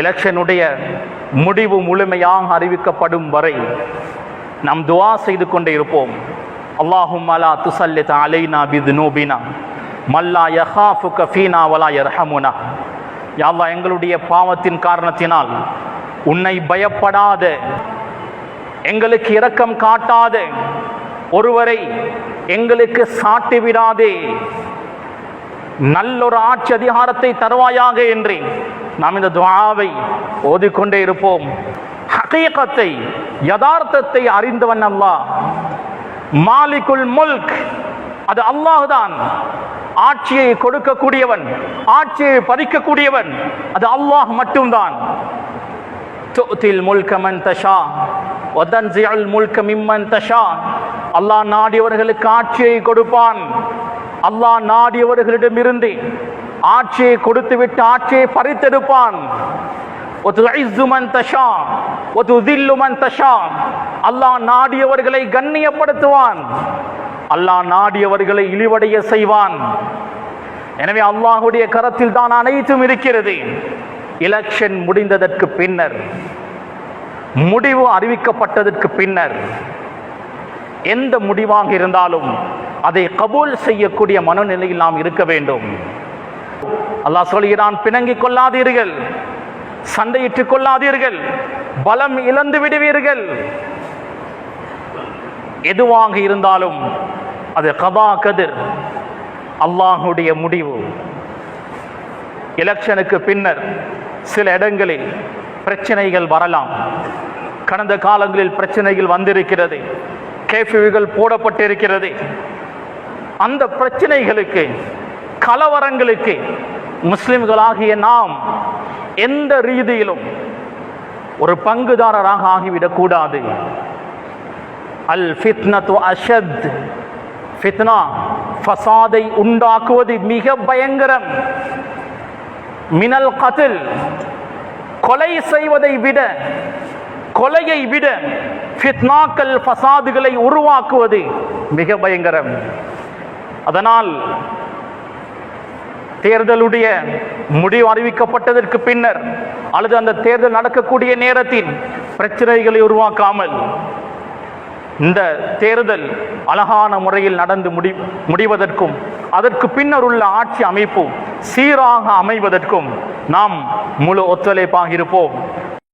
எலெக்ஷனுடைய முடிவு முழுமையாக அறிவிக்கப்படும் வரை நாம் துவா செய்து கொண்டே இருப்போம். அல்லாஹும் அலா துசல்லித் அலைனா பிதுனூபினா மல்லா யஹாஃபு கஃபீனா வலா யர்ஹமுனா. யாவா எங்களுடைய பாவத்தின் காரணத்தினால் உன்னை பயப்படாத எங்களுக்கு இரக்கம் காட்டாத ஒருவரை எங்களுக்கு சாட்டி விடாதே. நல்லொரு ஆட்சி அதிகாரத்தை தருவாயாக என்றேன். நாம் இந்த துவாவை ஓதிக்கொண்டே இருப்போம். ஹகீகத்தை யதார்த்தத்தை அறிந்தவன் அல்லாஹ். மாலிகுல் முல்க் அது அல்லாஹ்தான். ஆட்சியை கொடுக்கக்கூடியவன் ஆட்சியை பறிக்கக்கூடியவன் அது அல்லாஹ் மட்டும்தான். துத்தில் முல்கமன் தஷா வதன்சியல் முல்க மிம்மன் தஷா. அல்லாஹ் நாடியவர்களுக்கு ஆட்சியை கொடுப்பான். அல்லாஹ் நாடியவர்களிடமிருந்து ஆட்சியை கொடுத்துவிட்டு ஆட்சியை பறித்தெடுப்பான். தஷா தஷா. அல்லாஹ் நாடியவர்களை கண்ணியப்படுத்துவான். அல்லாஹ் நாடியவர்களை இழிவடைய செய்வான். எனவே அல்லாஹுடைய கரத்தில் தான் அனைத்தும் இருக்கிறது. எலெக்ஷன் முடிந்ததற்கு பின்னர் முடிவு அறிவிக்கப்பட்டதற்கு பின்னர் எந்த முடிவாக இருந்தாலும் அதை கபூல் செய்யக்கூடிய மனநிலையில் நாம் இருக்க வேண்டும். அல்லாஹ் சொல்கிறான் பிணங்கிக் கொள்ளாதீர்கள் சண்டையிட்டுக் கொள்ளாதீர்கள் பலம் இழந்து விடுவீர்கள். எதுவாக இருந்தாலும் அது கதா கதிர் அல்லாஹுடைய முடிவு. எலெக்ஷனுக்கு பின்னர் சில இடங்களில் பிரச்சனைகள் வரலாம். கடந்த காலங்களில் பிரச்சனைகள் வந்திருக்கிறது கேஃபிகள் போடப்பட்டிருக்கிறது. அந்த பிரச்சனைகளுக்கு கலவரங்களுக்கு முஸ்லிம்களாகிய நாம் எந்த ரீதியிலும் ஒரு பங்குதாரராக ஆகிவிடக்கூடாது. அல் ஃபித்னத்து அஷத். ஃபித்னா ஃபசாதை உண்டாக்குவது மிக பயங்கரம். மினல் கதில் கொலை செய்வதை விட கொலையை விட ஃபித்னாக்கள் ஃபசாதுகளை உருவாக்குவது மிக பயங்கரம். அதனால் தேர்தலுடைய முடிவு அறிவிக்கப்பட்டதற்கு பின்னர் அல்லது அந்த தேர்தல் நடக்கக்கூடிய நேரத்தின் பிரச்சனைகளை உருவாக்காமல் இந்த தேர்தல் அழகான முறையில் நடந்து முடி முடிவதற்கும் அதற்கு பின்னர் உள்ள ஆட்சி அமைப்பு சீராக அமைவதற்கும் நாம் முழு ஒத்துழைப்பாக இருப்போம்.